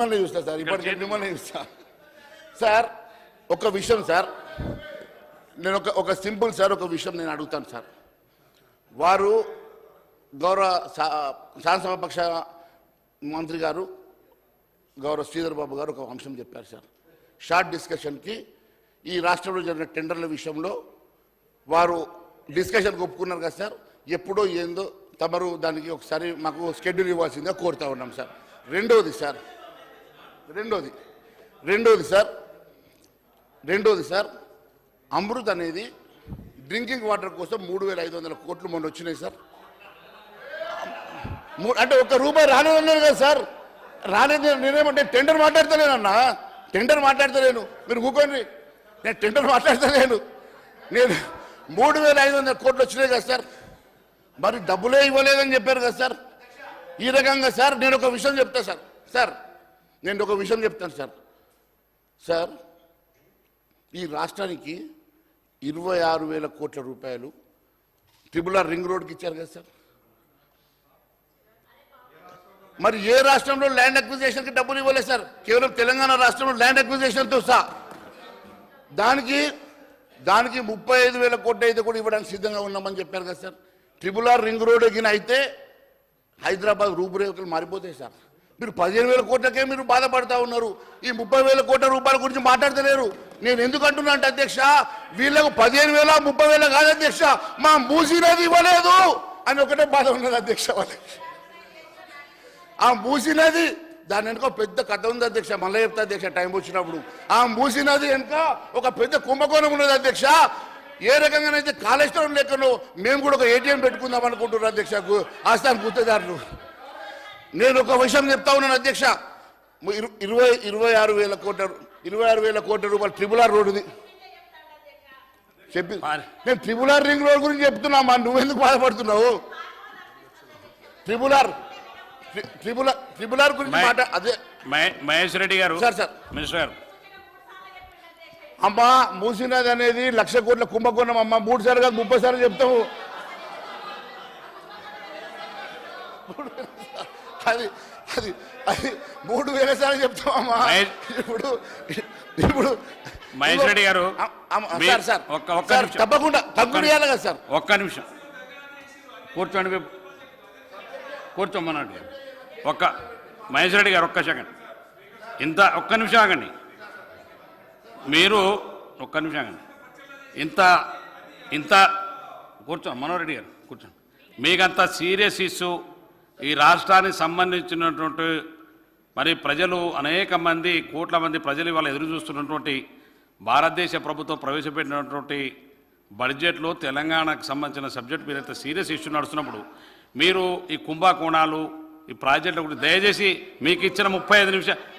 మిమ్మల్ని చూస్తా సార్ ఇప్పటికే మిమ్మల్ని చూస్తా. సార్ ఒక విషయం సార్. నేను ఒక ఒక సింపుల్ సార్ ఒక విషయం నేను అడుగుతాను సార్. వారు గౌరవ శాసనసభాపక్ష మంత్రి గారు గౌరవ శ్రీధర్ బాబు గారు ఒక అంశం చెప్పారు సార్. షార్ట్ డిస్కషన్కి ఈ రాష్ట్రంలో జరిగిన టెండర్ల విషయంలో వారు డిస్కషన్ ఒప్పుకున్నారు కదా సార్. ఎప్పుడో ఏందో తమరు దానికి ఒకసారి మాకు షెడ్యూల్ ఇవ్వాల్సిందిగా కోరుతా ఉన్నాం సార్. రెండోది సార్ రెండోది. రెండోది సార్. రెండోది సార్ అమృత్ అనేది డ్రింకింగ్ వాటర్ కోసం మూడు వేల ఐదు వందల కోట్లు మొన్న వచ్చినాయి సార్. అంటే ఒక్క రూపాయి రాలేదన్నారు కదా సార్. రాలేదు నేనేమంటే టెండర్ మాట్లాడతలేనన్నా. టెండర్ మాట్లాడతలేను. మీరు కూకోండి నేను టెండర్ మాట్లాడతలేను. నేను మూడు వేల ఐదు వందల కోట్లు వచ్చినాయి కదా సార్. మరి డబ్బులే ఇవ్వలేదని చెప్పారు కదా సార్. ఈ రకంగా సార్ నేను ఒక విషయం చెప్తా సార్. సార్ నేను ఒక విషయం చెప్తాను సార్. సార్ ఈ రాష్ట్రానికి ఇరవై ఆరు వేల కోట్ల రూపాయలు ట్రిబుల్ ఆర్ రింగ్ రోడ్కి ఇచ్చారు కదా సార్. మరి ఏ రాష్ట్రంలో ల్యాండ్ అక్విజేషన్కి డబ్బులు ఇవ్వలేదు సార్? కేవలం తెలంగాణ రాష్ట్రంలో ల్యాండ్ అక్విజేషన్తో సహా. దానికి దానికి ముప్పై ఐదు వేల కోట్లు అయితే కూడా ఇవ్వడానికి సిద్ధంగా ఉన్నామని చెప్పారు కదా sir. Triple R ring road ఎగిన అయితే హైదరాబాద్ రూపురేఖలు మారిపోతాయి సార్. మీరు పదిహేను వేల కోట్లకే మీరు బాధపడతా ఉన్నారు. ఈ ముప్పై వేల కోట్ల రూపాయల గురించి మాట్లాడతలేరు. నేను ఎందుకు అంటున్నా అంటే అధ్యక్ష వీళ్ళకు పదిహేను వేల ముప్పై వేల కాదు అధ్యక్ష. మా మూసినది ఇవ్వలేదు అని ఒకటే బాధ ఉన్నది అధ్యక్ష వాళ్ళకి. ఆ మూసినది దాని వెనుక పెద్ద కథ ఉంది అధ్యక్ష. మళ్ళీ చెప్తా అధ్యక్ష టైం వచ్చినప్పుడు. ఆ మూసినది వెనుక ఒక పెద్ద కుంభకోణం ఉన్నది అధ్యక్ష. ఏ రకంగానైతే కాళేశ్వరం లెక్కను మేము కూడా ఒక ఏటీఎం పెట్టుకుందాం అనుకుంటున్నారు అధ్యక్ష. ఆస్థానం ఆస్థాన గుర్తుదారులు. నేను ఒక విషయం చెప్తా ఉన్నాను అధ్యక్ష. ఇరు- ఇరవై ఇరవై ఆరు వేల కోట్ల ఇరవై ఆరు వేల కోట్ల రూపాయలు ట్రిపుల్ ఆర్ రోడ్డుది. చెప్పి. నేను ట్రిపుల్ ఆర్ రింగ్ రోడ్ గురించి చెప్తున్నా మా నువ్వెందుకు బాధపడుతున్నావు? Triple R tri- triple R triple R గురించి మాట అదే. మహే- మహేష్ రెడ్డి గారు సార్, సార్. మినిస్టర్ గారు. అమ్మా మూసినది అనేది లక్ష కోట్ల కుంభకోణం అమ్మా మూడు సార్లు కాదు ముప్పై సార్లు చెప్తాము. అది అది అది మూడు వేల సార్లు చెప్తామమ్మా ఇప్పుడు ఇప్పుడు మహేష్ రెడ్డి గారు, సార్ సార్ ఒక్క- ఒక్క సార్, నిమిషం. తప్పకుండా తగ్గుడు కదా సార్. ఒక్క నిమిషం. కూర్చోండి బాబు. కూర్చోమన్నట్టు ఒక్క మహేష్ రెడ్డి గారు ఒక్క సెకండ్. ఇంత ఒక్క నిమిషం ఆగండి. మీరు ఒక్క నిమిషం ఆగండి. ఇంత ఇంత కూర్చో మనోహర్ రెడ్డి గారు కూర్చోండి. మీకంత సీరియస్ ఇష్యూ ఈ రాష్ట్రానికి సంబంధించినటువంటి మరి ప్రజలు అనేక మంది కోట్ల మంది ప్రజలు ఇవాళ ఎదురు చూస్తున్నటువంటి భారతదేశ ప్రభుత్వం ప్రవేశపెట్టినటువంటి బడ్జెట్లో తెలంగాణకు సంబంధించిన సబ్జెక్ట్ మీద సీరియస్ ఇష్యూ నడుస్తున్నప్పుడు మీరు ఈ కుంభకోణాలు ఈ ప్రాజెక్టుల గురించి దయచేసి మీకు ఇచ్చిన ముప్పై ఐదు నిమిషాలు